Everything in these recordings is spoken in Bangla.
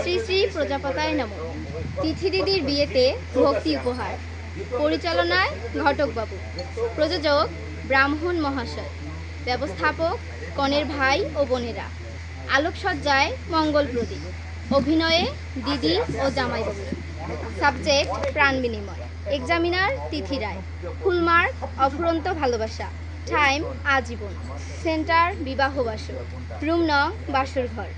শ্রী শ্রী প্রজাপতায় নম। তিথি দিদির বিয়েতে ভক্তি উপহার। পরিচালনায় ঘটকবাবু। প্রযোজক ব্রাহ্মণ মহাশয়। ব্যবস্থাপক কনের ভাই ও বোনেরা। আলোকসজ্জায় মঙ্গল প্রদীপ। অভিনয়ে দিদি ও জামাইবাবু সাবজেক্ট প্রাণ বিনিময়। এক্সামিনার তিথি রায়। ফুলমার্ক অফুরন্ত ভালোবাসা। টাইম আজীবন। সেন্টার বিবাহ বাসর। রুম নং বাসর ঘর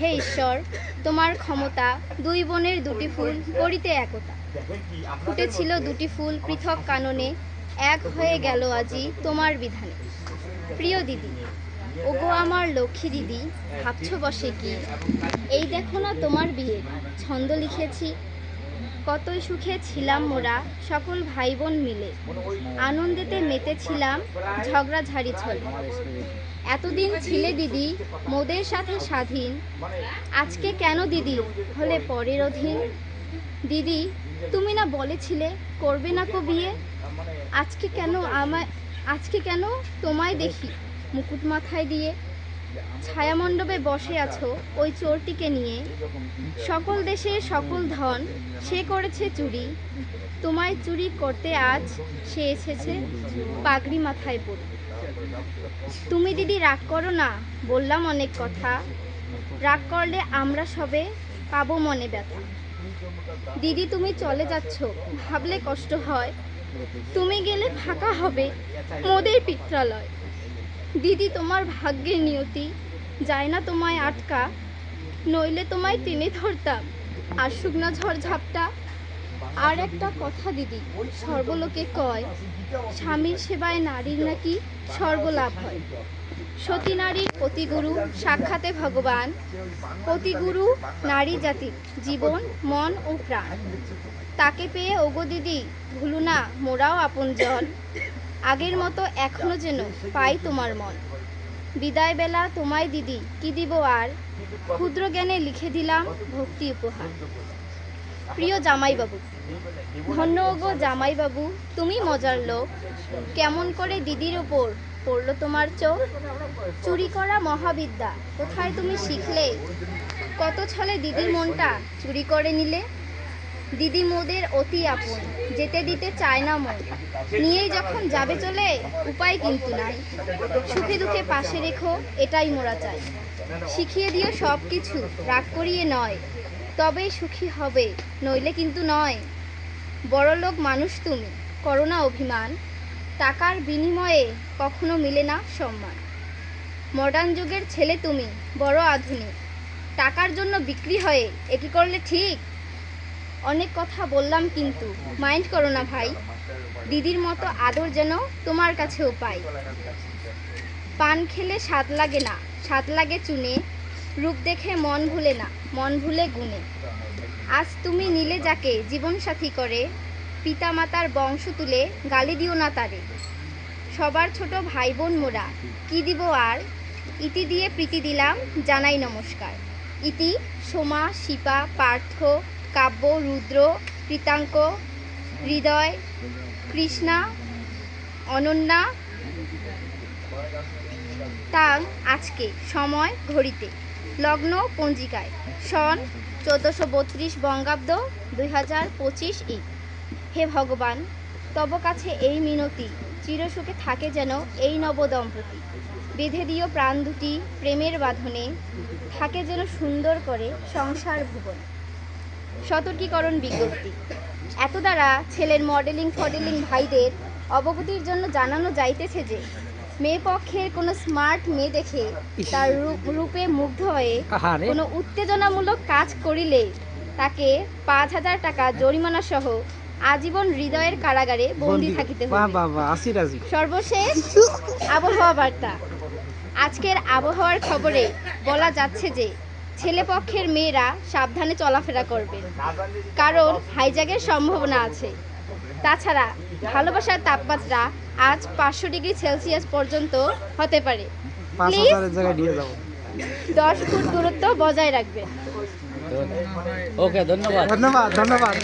হে ঈশ্বর, তোমার ক্ষমতা দুই বোনের দুটি ফুল করিতে একতা। ফুটেছিল দুটি ফুল পৃথক কাননে, এক হয়ে গেল আজি তোমার বিধানে। প্রিয় দিদি, ওগো আমার লক্ষ্মী দিদি, ভাবছ বসে কি? এই দেখো না তোমার বিয়ে। ছন্দ লিখেছি কতই সুখে ছিলাম মোরা, সকল ভাই বোন মিলে। আনন্দেতে মেতেছিলাম ঝগড়াঝাড়ি ছলে। এতদিন ছিলে দিদি, মোদের সাথে স্বাধীন। আজকে কেন দিদি হলে পরের অধীন? দিদি, তুমি না বলেছিলে করবে না কো বিয়ে? আজকে কেন আমায়, আজকে কেন তোমায় দেখি মুকুট মাথায় দিয়ে? ছায়ামণ্ডপে বসে আছো, ওই চোরটিকে নিয়ে। সকল দেশে সকল ধন, সে করেছে চুরি। তোমায় চুরি করতে আজ সে এসেছে পাগড়ি মাথায় পড়ে। তুমি দিদি রাগ করো না, বললাম অনেক কথা। রাগ করলে আমরা সবে পাবো মনে ব্যথা। দিদি, তুমি চলে যাচ্ছ, ভাবলে কষ্ট হয়। তুমি গেলে ফাঁকা হবে মোদের পিত্রালয়। দিদি তোমার ভাগ্যের নিয়তি যায় না তোমায় আটকা, নইলে তোমায় টেনে ধরতাম। আর শুকনা ঝড় ঝাপটা আর একটা কথা দিদি সর্বলোকে কয়, স্বামীর সেবায় নারীর নাকি স্বর্গলাভ হয়? সতী নারীর পতিগুরু, সাক্ষাতে ভগবান। পতিগুরু, নারী জাতির জীবন, মন ও প্রাণ। তাকে পেয়ে, ওগো দিদি, ভুলু না, মোরাও আপনজন আগের মতো এখনও যেন পাই তোমার মন। বিদায় বেলা তোমায় দিদি, কি দিব আর? ক্ষুদ্র জ্ঞানে লিখে দিলাম ভক্তি উপহার। প্রিয় জামাইবাবু, ধন্য গো জামাইবাবু, তুমি মজার লোক। কেমন করে দিদির ওপর পড়ল তোমার চোখ? চুরি করা মহাবিদ্যা, কোথায় তুমি শিখলে? কত ছলে দিদির মনটা চুরি করে নিলে? দিদি মোদের অতি আপন, যেতে দিতে চায় না মন। নিয়েই যখন যাবে চলে, উপায় কিন্তু নাই। সুখে দুঃখে পাশে রেখো, এটাই মোরা চাই। শিখিয়ে দিও সব কিছু রাগ করিয়ে নয়। তবেই সুখী হবে, নইলে কিন্তু নয়। বড়লোক মানুষ তুমি করো না অভিমান। টাকার বিনিময়ে কখনো মিলে না সম্মান। মডার্ন যুগের ছেলে তুমি, বড় আধুনিক। টাকার জন্য বিক্রি হয়ে, এ কি করলে ঠিক? অনেক কথা বললাম কিন্তু মাইন্ড করো না ভাই। দিদির মতো আদর যেন তোমার কাছেও পাই। পান খেলে স্বাদ লাগে না, স্বাদ লাগে চুনে। রূপ দেখে মন ভুলে না, মন ভুলে গুণে আজ তুমি নিলে যাকে, জীবনসাথী করে। পিতা মাতার বংশ তুলে গালি দিও না তারে। সবার ছোট ভাই বোন মোরা, কি দিব আর? ইতি দিয়ে প্রীতি দিলাম, জানাই নমস্কার। ইতি, সোমা, শিপা, পার্থ কাব্য, রুদ্র, কৃতাঙ্ক, হৃদয়, কৃষ্ণা, অনন্যা। তাং আজকে সময় ঘড়িতে। লগ্ন পঞ্জিকায়। সন চোদ্দোশো বত্রিশ বঙ্গাব্দ দুই হাজার পঁচিশ ই। হে ভগবান, তব কাছে এই মিনতি। চিরসুখে থাকে যেন এই নবদম্পতি। বেঁধে দিও প্রাণ দুটি প্রেমের বাঁধনে। থাকে যেন সুন্দর করে সংসার ভুবন। সতর্কীকরণ বিজ্ঞপ্তি। এত দ্বারা ছেলের মডেলিং ফডেলিং ভাইদের অবগতির জন্য জানানো যাইতেছে যে মেয়ে পক্ষের কোনো স্মার্ট মেয়ে দেখে তার রূপ- মুগ্ধ হয়ে কোনো উত্তেজনামূলক কাজ করিলে তাকে পাঁচ হাজার টাকা জরিমানা সহ আজীবন হৃদয়ের কারাগারে বন্দি থাকিতে হবে সর্বশেষ আবহাওয়া বার্তা। আজকের আবহাওয়ার খবরে বলা যাচ্ছে যে ছেলে পক্ষের মেয়েরা সাবধানে চলাফেরা করবেন কারণ হাইজ্যাকের সম্ভাবনা আছে। তাছাড়া ভালোবাসার তাপমাত্রা আজ পাঁচশো ডিগ্রি সেলসিয়াস পর্যন্ত হতে পারে। যাব। দশ ফুট দূরত্ব বজায় রাখবেন। ওকে ধন্যবাদ। ধন্যবাদ ধন্যবাদ।